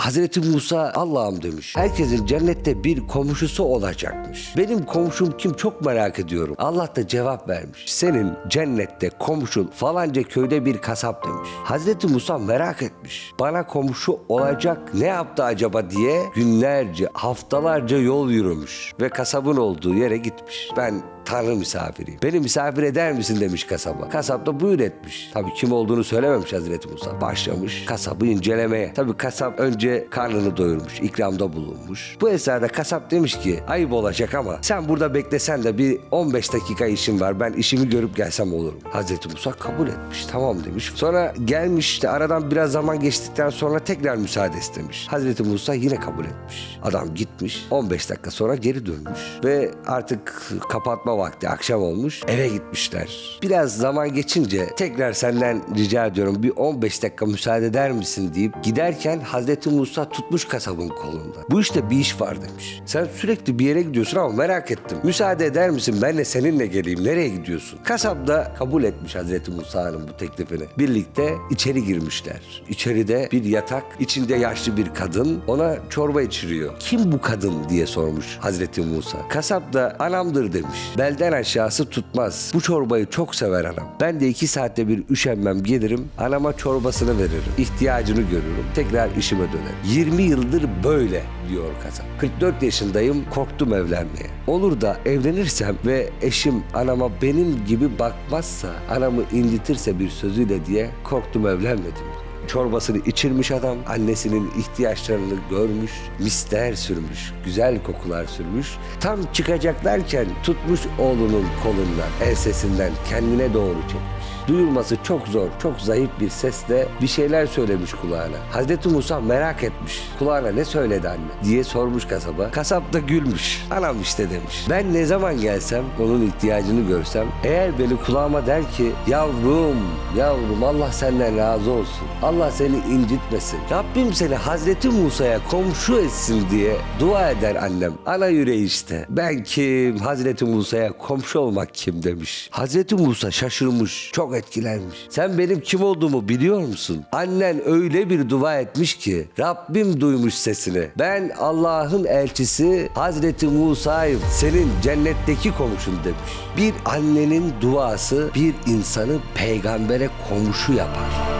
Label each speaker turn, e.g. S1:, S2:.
S1: Hazreti Musa Allah'ım demiş. Herkesin cennette bir komşusu olacakmış. Benim komşum kim çok merak ediyorum. Allah da cevap vermiş. Senin cennette komşun falanca köyde bir kasap demiş. Hazreti Musa merak etmiş. Bana komşu olacak ne yaptı acaba diye günlerce, haftalarca yol yürümüş. Ve kasabın olduğu yere gitmiş. Ben Tanrı misafiriyim. Beni misafir eder misin demiş kasaba. Kasap da buyur etmiş. Tabii kim olduğunu söylememiş Hazreti Musa. Başlamış kasabı incelemeye. Tabii kasap önce karnını doyurmuş, ikramda bulunmuş. Bu esnada kasap demiş ki ayıp olacak ama sen burada beklesen de bir 15 dakika işim var. Ben işimi görüp gelsem olur? Hazreti Musa kabul etmiş. Tamam demiş. Sonra gelmiş işte aradan biraz zaman geçtikten sonra tekrar müsaade istemiş. Hazreti Musa yine kabul etmiş. Adam gitmiş. 15 dakika sonra geri dönmüş. Ve artık kapatma vakti akşam olmuş. Eve gitmişler. Biraz zaman geçince tekrar senden rica ediyorum bir 15 dakika müsaade eder misin deyip giderken Hazreti Musa tutmuş kasabın kolunda. Bu işte bir iş var demiş. Sen sürekli bir yere gidiyorsun ama merak ettim. Müsaade eder misin ben de seninle geleyim. Nereye gidiyorsun? Kasap da kabul etmiş Hazreti Musa'nın bu teklifini. Birlikte içeri girmişler. İçeride bir yatak, içinde yaşlı bir kadın ona çorba içiriyor. Kim bu kadın diye sormuş Hazreti Musa. Kasap da anamdır demiş. Belden aşağısı tutmaz. Bu çorbayı çok sever anam. Ben de iki saatte bir üşenmem gelirim. Anama çorbasını veririm. İhtiyacını görürüm. Tekrar işime dönerim. 20 yıldır böyle diyor kasap. 44 yaşındayım korktum evlenmeye. Olur da evlenirsem ve eşim anama benim gibi bakmazsa, anamı incitirse bir sözüyle diye korktum evlenmedim. Çorbasını içirmiş adam, annesinin ihtiyaçlarını görmüş, mister sürmüş, güzel kokular sürmüş. Tam çıkacaklarken tutmuş oğlunun kolundan, ensesinden kendine doğru çekmiş. Duyulması çok zor, çok zayıf bir sesle bir şeyler söylemiş kulağına. Hazreti Musa merak etmiş. Kulağına ne söyledi anne diye sormuş kasaba. Kasap da gülmüş. Anam işte demiş. Ben ne zaman gelsem onun ihtiyacını görsem eğer beni kulağıma der ki yavrum yavrum Allah senden razı olsun. Allah seni incitmesin. Rabbim seni Hazreti Musa'ya komşu etsin diye dua eder annem. Ana yüreği işte. Ben kim? Hazreti Musa'ya komşu olmak kim demiş. Hazreti Musa şaşırmış. Çok etkilenmiş. Sen benim kim olduğumu biliyor musun? Annen öyle bir dua etmiş ki Rabbim duymuş sesini. Ben Allah'ın elçisi Hazreti Musa'yım. Senin cennetteki komşun demiş. Bir annenin duası bir insanı peygambere komşu yapar.